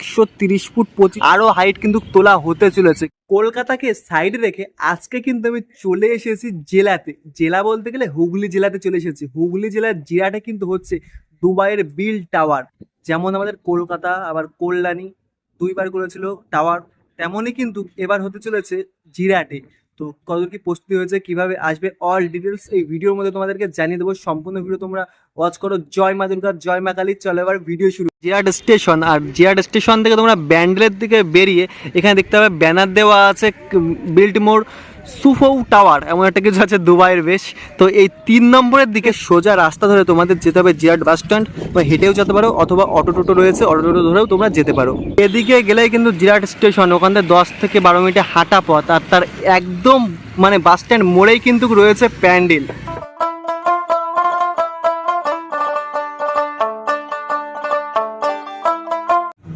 একশো তিরিশ ফুট পঁচিশ আরও হাইট কিন্তু তোলা হতে চলেছে। কলকাতাকে সাইড রেখে আজকে কিন্তু আমি চলে এসেছি জেলাতে। জেলা বলতে গেলে হুগলি জেলাতে চলে এসেছি। হুগলি জেলার জিরাটা কিন্তু হচ্ছে দুবাইয়ের বিল টাওয়ার। যেমন আমাদের কলকাতা, আবার কল্যাণী, দুইবার করেছিল টাওয়ার। তেমনই কিন্তু এবার হতে চলেছে জিরাটে। তো কত কি প্রস্তুতি হয়েছে, কীভাবে আসবে অল ডিটেলস এই ভিডিওর মধ্যে তোমাদেরকে জানিয়ে দেবো। সম্পূর্ণ ভিডিও তোমরা ওয়াচ করো। জয় মা দুর্গা, জয় মা কালী। চলো এবার ভিডিও শুরু। জিরাট স্টেশন, আর জিরাট স্টেশন থেকে তোমরা ব্যান্ডেলের দিকে বেরিয়ে এখানে দেখতে হবে ব্যানার দেওয়া আছে বিল্ট মোড় সুফৌ টাওয়ার, এমন একটা কিছু আছে দুবাইয়ের বেশ। তো এই তিন নম্বরের দিকে সোজা রাস্তা ধরে তোমাদের যেতে হবে জিরাট বাস স্ট্যান্ড বা হেঁটেও যেতে পারো, অথবা অটো টোটো রয়েছে, অটো টোটো ধরেও তোমরা যেতে পারো। এদিকে গেলেই কিন্তু জিরাট স্টেশন, ওখান থেকে দশ থেকে বারো মিনিটে হাঁটা পথ, আর তার একদম মানে বাস স্ট্যান্ড মোড়েই কিন্তু রয়েছে প্যান্ডেল।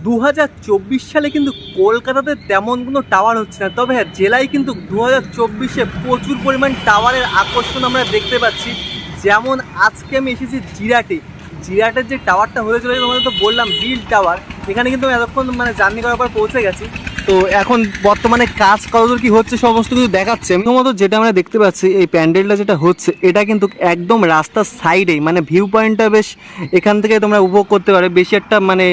দু হাজার চব্বিশ সালে কিন্তু কলকাতাতে তেমন কোনো টাওয়ার হচ্ছে না। তবে হ্যাঁ জেলায় কিন্তু দু হাজার চব্বিশে প্রচুর পরিমাণ টাওয়ারের আকর্ষণ আমরা দেখতে পাচ্ছি। যেমন আজকে আমি এসেছি জিরাটে। জিরাটের যে টাওয়ারটা হয়েছিল তোমাদের তো বললাম বিল টাওয়ার এখানে কিন্তু আমি এতক্ষণ মানে জার্নি করার পর পৌঁছে গেছি। তো এখন বর্তমানে কাজ কতদূর কি হচ্ছে সমস্ত কিছু দেখাচ্ছে। প্রথমত যেটা আমরা দেখতে পাচ্ছি, এই প্যান্ডেলটা যেটা হচ্ছে, এটা কিন্তু একদম রাস্তার সাইডেই মানে ভিউ পয়েন্টটা বেশ এখান থেকে তোমরা উপভোগ করতে পারো। বেশি একটা মানে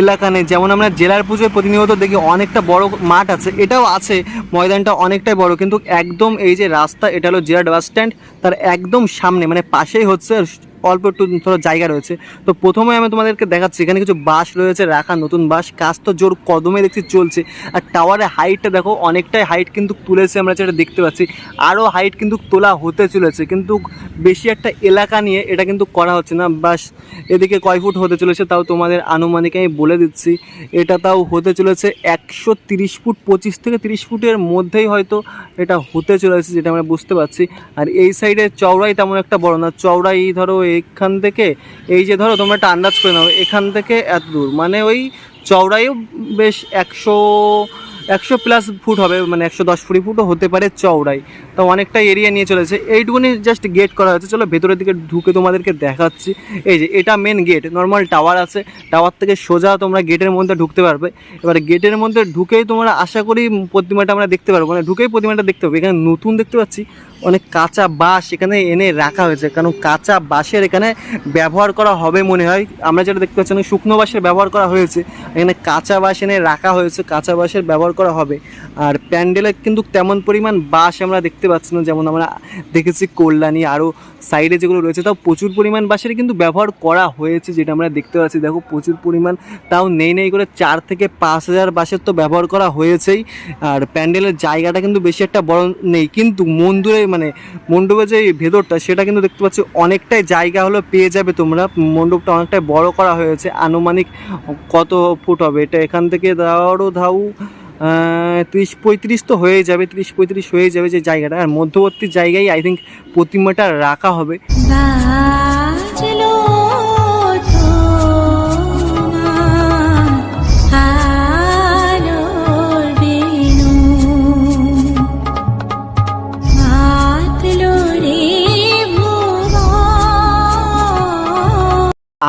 এলাকা নেই। যেমন আমরা জেলার পুজোয় প্রতিনিয়ত দেখি অনেকটা বড় মাঠ আছে, এটাও আছে, ময়দানটা অনেকটাই বড়, কিন্তু একদম এই যে রাস্তা, এটা হলো জিরাট বাস স্ট্যান্ড তার একদম সামনে মানে পাশেই হচ্ছে অল্প একটু ধরো জায়গা রয়েছে। তো প্রথমে আমি তোমাদেরকে দেখাচ্ছি, এখানে কিছু বাস রয়েছে, রাখা নতুন বাস কাজ তো জোর কদমে দেখছি চলছে। আর টাওয়ারের হাইটটা দেখো, অনেকটাই হাইট কিন্তু তুলেছে আমরা যেটা দেখতে পাচ্ছি। আরও হাইট কিন্তু তোলা হতে চলেছে, কিন্তু বেশি একটা এলাকা নিয়ে এটা কিন্তু করা হচ্ছে না। বাস এদিকে কয় ফুট হতে চলেছে তাও তোমাদের আনুমানিক আমি বলে দিচ্ছি। এটা তাও হতে চলেছে একশো তিরিশ ফুট, পঁচিশ থেকে তিরিশ ফুটের মধ্যেই হয়তো এটা হতে চলেছে, যেটা আমরা বুঝতে পারছি। আর এই সাইডে চওড়াই তেমন একটা বড় না। চওড়াই ধরো এখান থেকে, এই যে ধরো তোমরা একটা আন্দাজ করে নাও, এখান থেকে এত দূর মানে ওই চওড়াইও বেশ একশো একশো প্লাস ফুট হবে মানে একশো দশ ফুটি ফুটও হতে পারে চওড়াই তো অনেকটা এরিয়া নিয়ে চলেছে। এইটুকুনি জাস্ট গেট করা হয়েছে। চলো ভেতরের দিকে ঢুকে তোমাদেরকে দেখাচ্ছি। এই যে, এটা মেন গেট নর্মাল টাওয়ার আছে। টাওয়ার থেকে সোজা তোমরা গেটের মধ্যে ঢুকতে পারবে। এবার গেটের মধ্যে ঢুকেই তোমরা আশা করি প্রতিমাটা আমরা দেখতে পারব। মানে ঢুকেই প্রতিমাটা দেখতে পাবো এখানে নতুন দেখতে পাচ্ছি। অনেক কাঁচা বাঁশ এখানে এনে রাখা হয়েছে। কারণ কাঁচা বাঁশের এখানে ব্যবহার করা হবে মনে হয়। আমরা যেটা দেখতে পাচ্ছি অনেক শুকনো বাঁশের ব্যবহার করা হয়েছে। এখানে কাঁচা বাঁশ এনে রাখা হয়েছে। কাঁচা বাঁশের ব্যবহার করা হবে। আর প্যান্ডেলে কিন্তু তেমন পরিমাণ বাঁশ আমরা দেখতে পাচ্ছি না। যেমন আমরা দেখেছি কল্যাণী আরও সাইডে যেগুলো রয়েছে, তাও প্রচুর পরিমাণ বাঁশের কিন্তু ব্যবহার করা হয়েছে, যেটা আমরা দেখতে পাচ্ছি। দেখো, প্রচুর পরিমাণ, তাও নেই নেই করে চার থেকে পাঁচ হাজার বাঁশের তো ব্যবহার করা হয়েছেই। আর প্যান্ডেলের জায়গাটা কিন্তু বেশি একটা বড় নেই, কিন্তু মন্দিরে মানে মণ্ডপের যে ভেতরটা, সেটা কিন্তু দেখতে পাচ্ছি অনেকটাই জায়গা হলো পেয়ে যাবে তোমরা। মণ্ডপটা অনেকটাই বড় করা হয়েছে। আনুমানিক কত ফুট হবে? এটা এখান থেকে ধরো ধাউ ত্রিশ পঁয়ত্রিশ তো হয়ে যাবে, ত্রিশ পঁয়ত্রিশ হয়ে যাবে যে জায়গাটা। আর মধ্যবর্তী জায়গায় আই থিঙ্ক প্রতিমাটা রাখা হবে।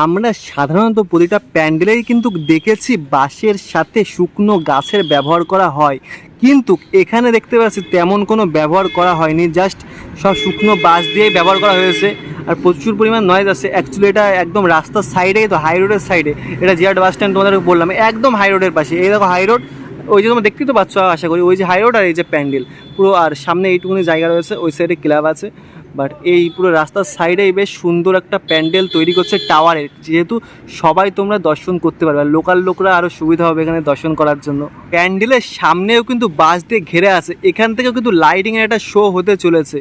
আমরা সাধারণত প্রতিটা প্যান্ডেলেই কিন্তু দেখেছি বাঁশের সাথে শুকনো গাছের ব্যবহার করা হয়। কিন্তু এখানে দেখতে পাচ্ছি তেমন কোনো ব্যবহার করা হয়নি জাস্ট সব শুকনো বাঁশ দিয়েই ব্যবহার করা হয়েছে। আর প্রচুর পরিমাণ নয়েজ আছে। অ্যাকচুয়ালি এটা একদম রাস্তার সাইডেই তো হাই রোডের সাইডে এটা জিয়াট বাস স্ট্যান্ড তোমাদের বললাম, একদম হাই রোডের পাশে। এই দেখো হাই রোড ওই যে তোমরা দেখতেই তো পাচ্ছ, আশা করি। ওই যে হাই রোড আর এই যে প্যান্ডেল। পুরো আর সামনে এইটুকুনি জায়গা রয়েছে, ওই সাইডে ক্লাব আছে। বাট এই পুরো রাস্তার সাইডেই বেশ সুন্দর একটা প্যান্ডেল তৈরি করছে টাওয়ারের। যেহেতু সবাই তোমরা দর্শন করতে পারবে লোকাল লোকরা আরও সুবিধা হবে এখানে দর্শন করার জন্য। প্যান্ডেলের সামনেও কিন্তু বাস দিয়ে ঘেরে আছে, এখান থেকেও কিন্তু লাইটিংয়ের একটা শো হতে চলেছে।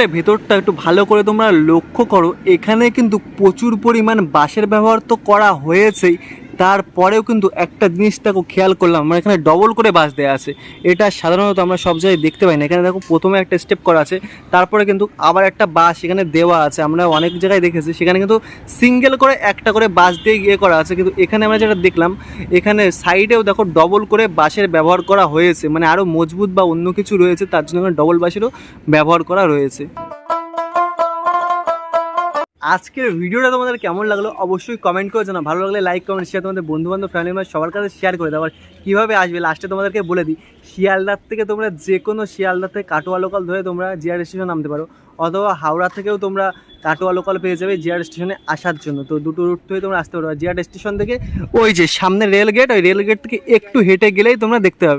এলে ভেতরটা একটু ভালো করে তোমরা লক্ষ্য করো, এখানে কিন্তু প্রচুর পরিমাণ বাঁশের ব্যবহার তো করা হয়েছেই। তারপরেও কিন্তু একটা জিনিস দেখো খেয়াল করলাম আমার এখানে ডবল করে বাস দেওয়া আছে। এটা সাধারণত আমরা সব জায়গায় দেখতে পাই না। এখানে দেখো প্রথমে একটা স্টেপ করা আছে, তারপরে কিন্তু আবার একটা বাস এখানে দেওয়া আছে। আমরা অনেক জায়গায় দেখেছি, সেখানে কিন্তু সিঙ্গেল করে একটা করে বাস দিয়ে ইয়ে করা আছে। কিন্তু এখানে আমরা যেটা দেখলাম, এখানে সাইডেও দেখো ডবল করে বাসের ব্যবহার করা হয়েছে। মানে আরও মজবুত বা অন্য কিছু রয়েছে, তার জন্য ডবল বাসেরও ব্যবহার করা রয়েছে। আজকের ভিডিওটা তোমাদের কেমন লাগল অবশ্যই কমেন্ট করে জানাও। ভালো লাগলে লাইক কমেন্ট শেয়ার তোমাদের বন্ধু বান্ধব ফ্যামিলি মেম্বার সবার কাছে শেয়ার করে দাও। আর কীভাবে আসবে লাস্টে তোমাদেরকে বলে দিই, শিয়ালদার থেকে তোমরা যে কোনো শিয়ালদার থেকে কাটোয়া লোকাল ধরে তোমরা জিআর স্টেশন নামতে পারো। অথবা হাওড়া থেকেও তোমরা কাটোয়া লোকাল পেয়ে যাবে জিআর স্টেশনে আসার জন্য। তো দুটো রুট থেকে তোমরা আসতে পারো। জিআর স্টেশন থেকে ওই যে সামনে রেল গেট ওই রেল গেট থেকে একটু হেঁটে গেলেই তোমরা দেখতে পাবে।